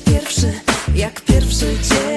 pierwszy, jak pierwszy dzień.